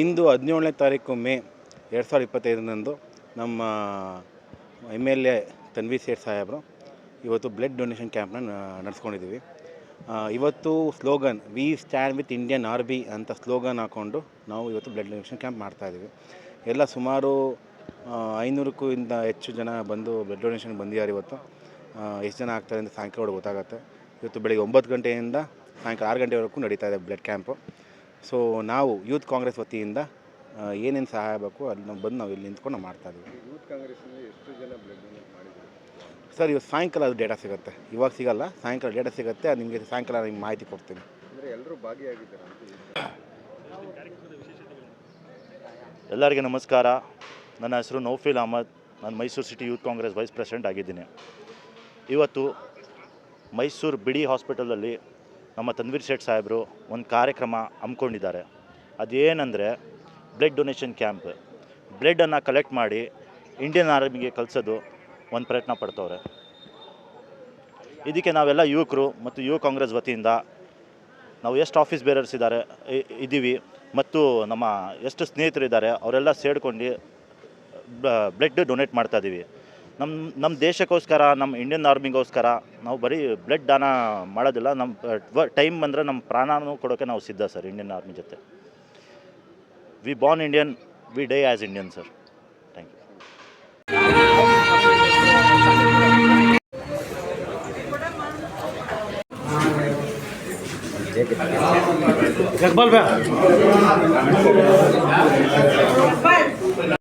ಇಂದು ಹದಿನೇಳನೇ ತಾರೀಕು ಮೇ ಎರಡು ಸಾವಿರದ ಇಪ್ಪತ್ತೈದರಂದು ನಮ್ಮ M L A Tanveer Sait ಸಾಹೇಬರು ಇವತ್ತು ಬ್ಲಡ್ ಡೊನೇಷನ್ ಕ್ಯಾಂಪ್ನ ನಡೆಸ್ಕೊಂಡಿದ್ದೀವಿ. ಇವತ್ತು slogan we stand with Indian army ಅಂತ ಸ್ಲೋಗನ್ ಹಾಕ್ಕೊಂಡು ನಾವು ಇವತ್ತು ಬ್ಲಡ್ ಡೊನೇಷನ್ ಕ್ಯಾಂಪ್ ಮಾಡ್ತಾಯಿದ್ದೀವಿ ಎಲ್ಲ ಸುಮಾರು ಐನೂರಕ್ಕೂ ಇಂದ ಹೆಚ್ಚು ಜನ ಬಂದು ಬ್ಲಡ್ ಡೊನೇಷನ್ ಬಂದಿದ್ದಾರೆ ಇವತ್ತು. ಎಷ್ಟು ಜನ ಆಗ್ತಾರೆ ಅಂತ ಸಾಯಂಕಾಲ ಗೊತ್ತಾಗುತ್ತೆ. ಇವತ್ತು ಬೆಳಿಗ್ಗೆ ಒಂಬತ್ತು ಗಂಟೆಯಿಂದ ಸಾಯಂಕಾಲ ಆರು ಗಂಟೆವರೆಗೂ ನಡೀತಾ ಇದೆ ಬ್ಲಡ್ ಕ್ಯಾಂಪು. ಸೊ ನಾವು ಯೂತ್ ಕಾಂಗ್ರೆಸ್ ವತಿಯಿಂದ ಏನೇನು ಸಹಾಯ ಬೇಕು ಅಲ್ಲಿ ನಾವು ಬಂದು ನಾವು ಇಲ್ಲಿ ನಿಂತ್ಕೊಂಡು ನಾವು ಮಾಡ್ತಾ ಇದ್ದೀವಿ ಯೂತ್ ಕಾಂಗ್ರೆಸ್ಸಿಂದ ಎಷ್ಟು ಜನ ಬ್ಲಡ್ ಮಾಡಿದ್ರು? ಸರ್ ಇವತ್ತು ಸಾಯಂಕಾಲ ಅದು ಡೇಟಾ ಸಿಗುತ್ತೆ. ಇವಾಗ ಸಿಗಲ್ಲ ಸಾಯಂಕಾಲ ಡೇಟಾ ಸಿಗುತ್ತೆ ಅದು ನಿಮಗೆ ಸಾಯಂಕಾಲ ನಿಮ್ಗೆ ಮಾಹಿತಿ ಕೊಡ್ತೀನಿ. ಅಂದರೆ ಎಲ್ಲರೂ ಭಾಗಿಯಾಗಿದ್ದಾರೆ ಅಂತ ಎಲ್ಲರಿಗೆ ನಮಸ್ಕಾರ. ನನ್ನ ಹೆಸರು ನೌಫಿಲ್ ಅಹಮದ್. ನಾನು Mysuru city youth Congress vice president ಆಗಿದ್ದೀನಿ. ಇವತ್ತು ಮೈಸೂರು ಬಿಡಿ ಹಾಸ್ಪಿಟಲಲ್ಲಿ ನಮ್ಮ ತನ್ವೀರ್ ಶೇಟ್ ಸಾಹೇಬರು ಒಂದು ಕಾರ್ಯಕ್ರಮ ಹಮ್ಮಿಕೊಂಡಿದ್ದಾರೆ. ಅದೇನೆಂದರೆ ಬ್ಲಡ್ ಡೊನೇಷನ್ ಕ್ಯಾಂಪ್ ಬ್ಲಡ್ಡನ್ನು ಕಲೆಕ್ಟ್ ಮಾಡಿ ಇಂಡಿಯನ್ ಆರ್ಮಿಗೆ ಕಳಿಸೋದು ಒಂದು ಪ್ರಯತ್ನ ಪಡ್ತವ್ರೆ. ಇದಕ್ಕೆ ನಾವೆಲ್ಲ ಯುವಕರು ಮತ್ತು ಯುವ ಕಾಂಗ್ರೆಸ್ ವತಿಯಿಂದ ನಾವು ಎಷ್ಟು ಆಫೀಸ್ ಬೇರರ್ಸ್ ಇದ್ದಾರೆ ಇದ್ದೀವಿ ಮತ್ತು ನಮ್ಮ ಎಷ್ಟು ಸ್ನೇಹಿತರಿದ್ದಾರೆ, ಅವರೆಲ್ಲ ಸೇರ್ಕೊಂಡು ಬ್ಲಡ್ ಡೊನೇಟ್ ಮಾಡ್ತಾ ಇದ್ದೀವಿ ನಮ್ಮ ನಮ್ಮ ದೇಶಕ್ಕೋಸ್ಕರ ನಮ್ಮ ಇಂಡಿಯನ್ ಆರ್ಮಿಗೋಸ್ಕರ ನಾವು ಬರೀ ಬ್ಲಡ್ ದಾನ ಮಾಡೋದಿಲ್ಲ ನಮ್ಮ ಟೈಮ್ ಬಂದರೆ ನಮ್ಮ ಪ್ರಾಣನೂ ಕೊಡೋಕ್ಕೆ ನಾವು ಸಿದ್ಧ ಸರ್ ಇಂಡಿಯನ್ ಆರ್ಮಿ ಜೊತೆ we born Indian we die as Indian sir thank you Jagpal भैया